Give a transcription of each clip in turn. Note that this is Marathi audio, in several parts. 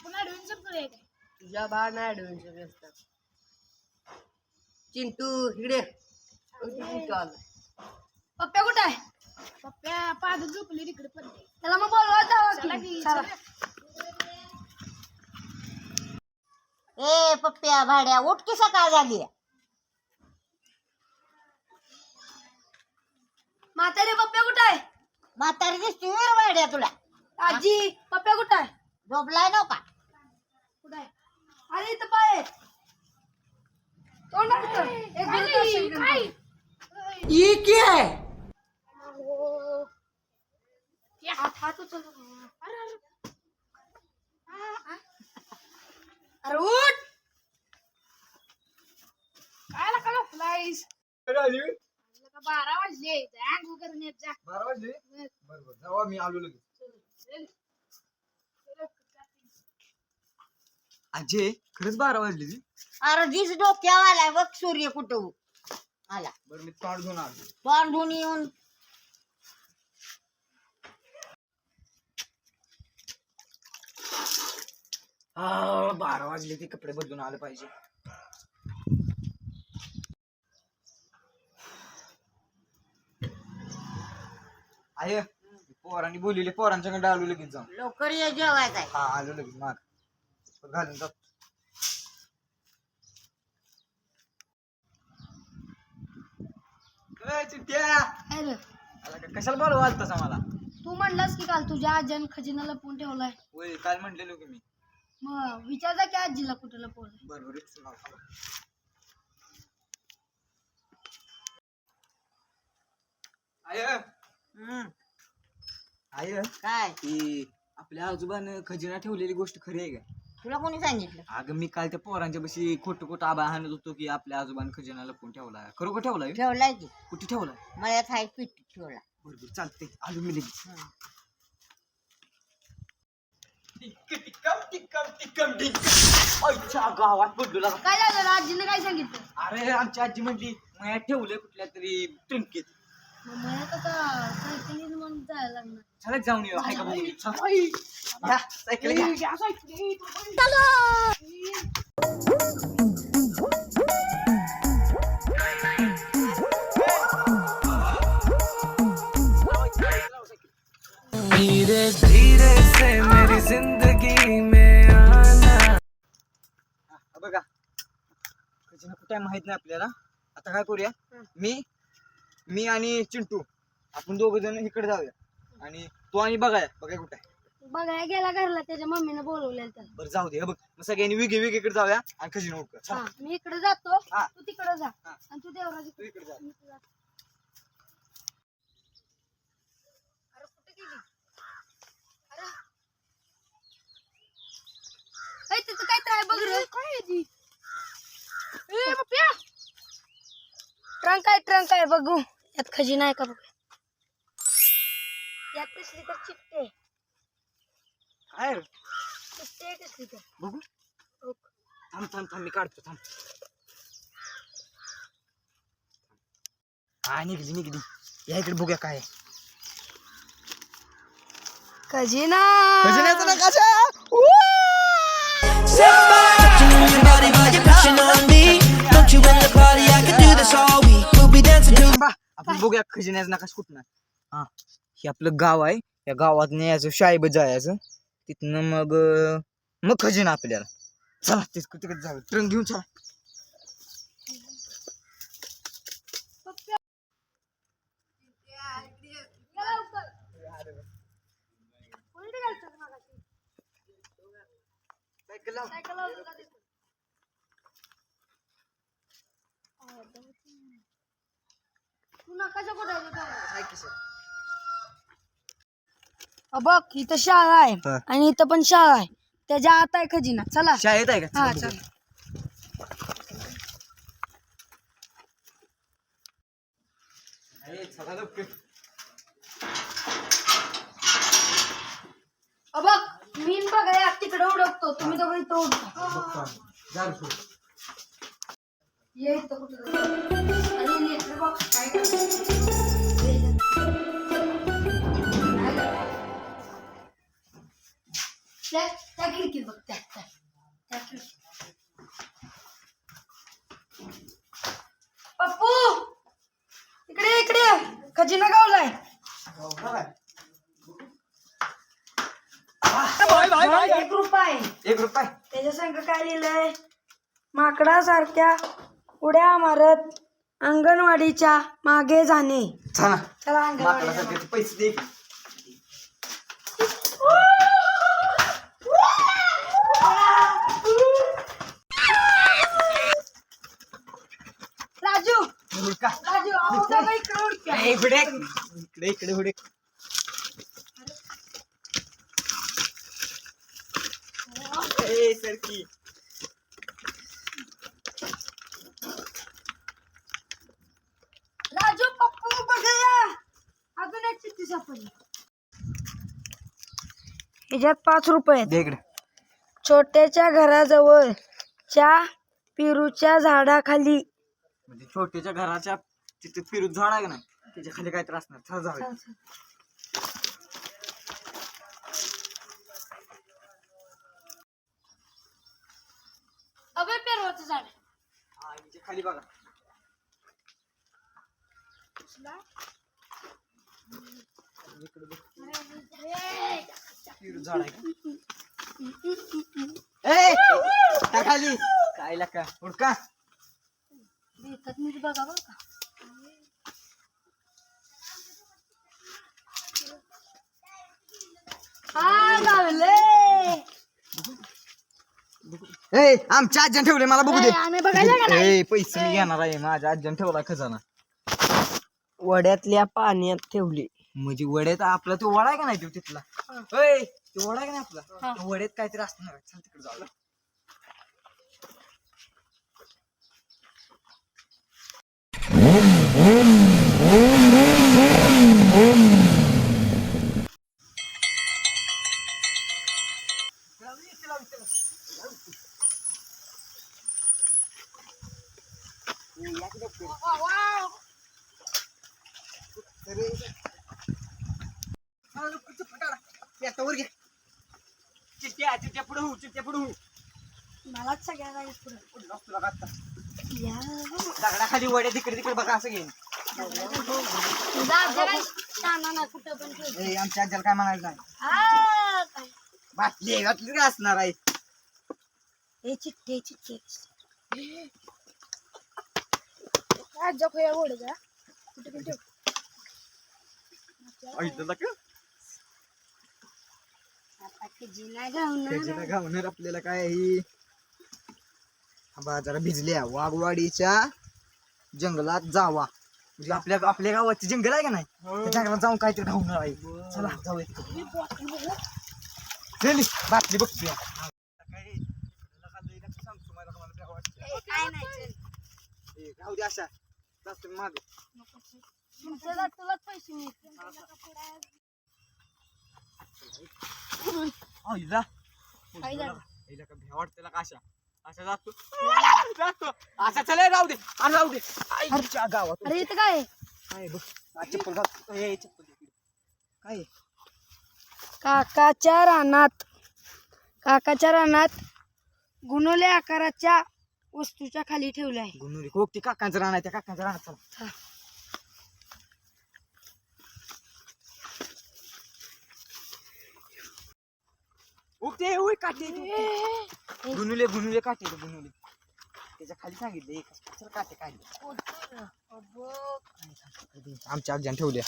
आपण ऍडव्हेंचर करूया काय? तुझ्या असतात चिंटू आला पप्प्या कुठं आहे? पप्प्या पाद झोपली तिकडे त्याला मग बोलवा जावा की. चला. ए पप्प्या भाड्या उठ की सकाळ झाली. म्हातारे पप्प्या कुठं आहे? म्हातारी दिसती वीर भाड्या तुला. आजी पप्प्या कुठं आहे? झोपलाय नव का कुठं आहे अरे इथं पाय आहे. तोंड आहे. एक दिवस दर्शन घेऊन जा. अहो. या हात हात उचल अरे अरे आ, आ. अरे उठ। काय लका लफलाईस बारा वाजले. जा अंघोळ करून येत जा. बारा वाजले? बरोबर जावा मी आलो लगेच. अजय खरंच बारा वाजले ती अरे दिस डोक्यावर आलाय बघ सूर्य कुठं आला. बरं मी तोंड घेऊन आलो तोंडून येऊन. आ, बारा वाजले ते कपडे बदलून आले पाहिजे. आय पोरांनी बोललेले पोरांच्याकडे आलो लगेच जाऊन. लवकर ये जेवायचं हा आलो लगेच माग. घालून जात? कशाला बोलवा आलतास आम्हाला तू म्हणलास की काल तुझ्या आजीनं खजिना लपवून ठेवलाय. वय काल म्हटलेलो की मी. मग विचार जा की आजीला कुठं लपवलंय बरोबर. आय हम्म, आय काय? आपल्या आजोबानं खजिना ठेवलेली गोष्ट खरी आहे का? तुला कोणी सांगितलं? अगं मी काल त्या पोरांच्या बशी खोटं खोटं आबा हाणत होतो की आपल्या आजोबानं खजिना लपवून ठेवला खरोखर ठेवलाय? ठेवलाय की. कुठे ठेवलाय? मळ्यात हाय पीठ ठेवला बरोबर चालते आलो मी लगेच. गावात पडलो लागा. काय झालं? आजीने काय सांगितलं? अरे आमची आजी म्हणली मयात ठेवलंय कुठल्या तरी ट्रिंकीत. मग मला सायकलीन म्हणून जायला लागणार. चला जाऊन येऊ. हाय का बघू चल. या, सायकल घ्या. धीरे धीरे से मेरी जिंदगी में आना। बघा खजिना कुठे माहीत नाही आपल्याला. आता काय करूया? मी मी आणि चिंटू आपण दोघ जण इकडे जाऊया. आणि तो आणि बघाया बघा कुठे आहे. बघायला गेला घरला त्याच्या मम्मीने बोलवलेलं त्याला. बरं जाऊ दे. हे बघ मग सगळ्यांनी वेगळे वेगळे इकडे जाऊया आणि खजिना उडका हा, मी इकडे जातो. हा. तू तिकडे जा. हा. आणि तू देवराज तू इकडे जा. मी इकडे जातो. अरे कुठे गेली? अरे. ए, तिथं काय तर आहे बघ रे. काय आहे ती? ए पप्या ट्रंक आहे ट्रंक आहे बघू. यात खजिना आहे का बघ? यात कसली तर चिठ्ठी आहे काय रे? चिठ्ठी आहे कसली तर बघू. हो. थांब थांब थांब मी काढतो थांब. हा निघली निघली. या इकडे बघूया काय आहे. खजिना. खजिन्याचं नकाशा Touching your body while you're pushing on me Don't you in the party, I can do this all week We'll be dancing to बा, आपण बघूया खजिन्याचं नकाश कुठं हा हे आपलं गाव आहे. या गावात यायचं शाईब जायचं तिथनं मग मग खजिना आपल्याला चला तिकडे तिकडे जाऊ ट्रंक घेऊन चला सायकल लाव. तू नकाशा कुठे. बघ इथं शाळा आहे. आणि इथं पण शाळा आहे त्याच्या आत आहे खजिना चला शाळेत आहे का हा चला लवकर. बघ मी बघा तिकडे उडकतो तुम्ही दोघं इथं. ये इथं कुठं अरे लेटर बॉक्स काय? त्या त्या खिडकीत बघ त्या त्या त्या खिडकीत. पप्पू! इकडे इकडे. खजिना गावलाय. एक रुपये. एक रुपये. त्याच्या संग काय लिहिलंय? माकडासारख्या उड्या मारत अंगणवाडीच्या मागे जाणे. चला. अंगणवाडी पैसे दे राजू हुडका. राजू अहो बाबा इकडे. हुडक. इकडे इकडे. हुडक ए सरकी. राजू पप्पू बघूया अजून एक चिठ्ठी सापडली. ह्याच्यात पाच रुपये आहेत. दे इकडे. छोट्याच्या घराजवळच्या पेरूच्या झाडाखाली. म्हणजे छोट्याच्या घराच्या तिथे फिरून झाड आहे का नाही? त्याच्याखाली काय त्रास नाही चल जाऊया अबे झाड हा, खाली बघा. इकडे बघ. पेरू झाड आहे का? ए त्या खाली. काय का मी बघा बरं का. ए आमच्या आज्यान ठेवले मला बघू दे. आम्ही बघायला का नाही? ए पैसे मी घेणार आहे माझ्या आज्यान ठेवला खजाना. वड्यातल्या पाण्यात ठेवली. म्हणजे वड्यात आपला तो वडा आहे का नाही तो तिथला? तो वडा आहे का नाही आपला? वड्यात काहीतरी असणार आहे. चल तिकडे जाऊ. वर घे. चिट्ट्या चिट्ट्या पुढे हो चिट्ट्या पुढे हो मलाच सगळ्याला पुढे. पुढं तुला का आता? दगडाखाली वड्या तिकडे तिकडे बघा असं घेईन. तुझा आजा काय शाना ना कुठं पण ठेव. ए आमच्या आज्याला काय म्हणायचं नाही. हा काय? बाटली घातली काय असणार आहे. हे चिठ्ठी हे चिठ्ठी आजा खोया ओढ जा. कुठे पण ठेव. ऐकलं का आता खजिना घावणार त्याच्याला घावणार आपल्याला काय ही? बाजारा भिजल्या. वाघवाडीच्या जंगलात जावा. म्हणजे आपल्या आपल्या गावाचे जंगल आहे का नाही? त्या जंगलात जाऊन काहीतरी घावणार आहे. चला जाऊया तिकडे. चल, बाटली बघतोय. काय नाही चल. राहू दे अशा. जास्त मागे. तुला तुलाच पैसे मिळतील. आईला काय झालं? आईला का भ्या वाटते का अशा? अशा जातो. जातो. अशा चला राहू दे. अरे राहू दे. आईच्या गावात अरे इथं काय? आहे? काय बघ आ, चप्पल घाल. ए, चप्पल दे इकडे. काय आहे? काकाच्या रानात काकाच्या रानात गुणोले आकाराच्या वस्तूच्या खाली ठेवलं आहे. गुन्नुरी हो ते काकांचं रान आहे त्या काकांचं रान चला. उगते उय काटे गुनुले गुनुले काटे गुनुले त्याच्याखाली सांगितले एक चल काटे काढले. आमच्या आज्यान ठेवल्या.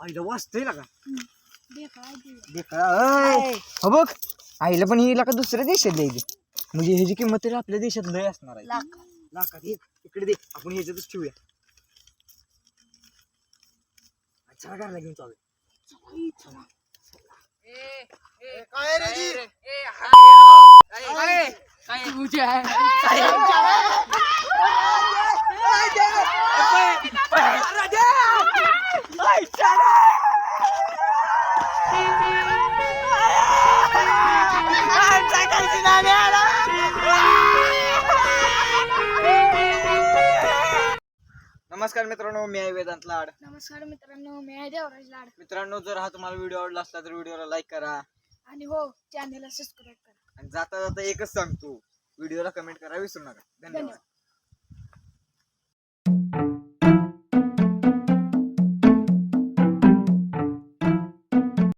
आईला वाचतोय अय. हो बघ आईला पण हिला का दुसऱ्या देशात द्यायची? म्हणजे ह्याची किंमत तरी आपल्या देशात लय असणार आहे. लाखात इकडे दे. आपण ह्याच्यातच ठेवूया. चला घरला घेऊन चालू नमस्कार नमस्कार मित्रांनो मी आहे वेदांत लाड. नमस्कार मित्रांनो मी आहे देवराज लाड. मित्रांनो जर हा तुम्हाला व्हिडिओ आवडला असला तर व्हिडिओला लाईक करा. आणि हो चॅनेलला सबस्क्राईब करा. आणि जाता जाता एकच सांगतो व्हिडिओला कमेंट करा विसरू नका. धन्यवाद.